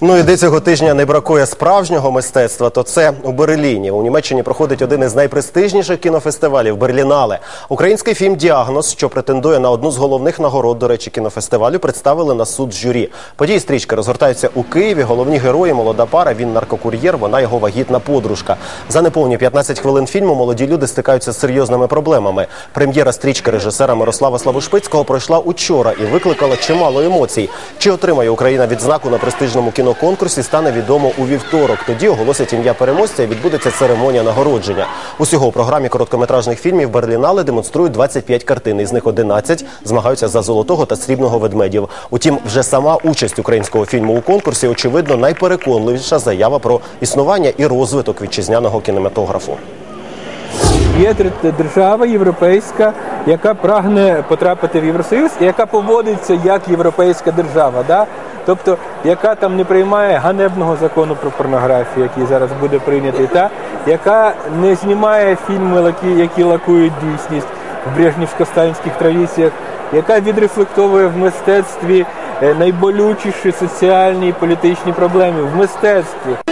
Ну і де цього тижня не бракує справжнього мистецтва, то це у Берліні. У Німеччині проходить один із найпрестижніших кінофестивалів Берлінале. Український фільм Діагноз, що претендує на одну з головних нагород, до речі, кінофестивалю, представили на суд журі. Події стрічки розгортаються у Києві. Головні герої молода пара. Він наркокур'єр, вона його вагітна подружка. За неповні 15 хвилин фільму молоді люди стикаються з серйозними проблемами. Прем'єра стрічки режисера Мирослава Славушпицького пройшла учора і викликала чимало емоцій. Чи отримає Україна відзнаку на престижному кіноконкурсі, стане відомо у вівторок. Тоді оголосять ім'я переможця і відбудеться церемонія нагородження. Усього у програмі короткометражних фільмів Берлінале демонструють 25 картин. Із них 11 змагаються за золотого та срібного ведмедів. Утім, вже сама участь українського фільму у конкурсі очевидно найпереконливіша заява про існування і розвиток вітчизняного кінематографу. Є держава європейська, яка прагне потрапити в Євросоюз і яка поводиться як європейська держава, да? Тобто яка там не приймає ганебного закону про порнографію, який зараз буде прийнятий, та яка не знімає фільми, які, лакують дійсність в брежнівсько-сталінських традиціях, яка відрефлектовує в мистецтві е, найболючіші соціальні і політичні проблеми в мистецтві.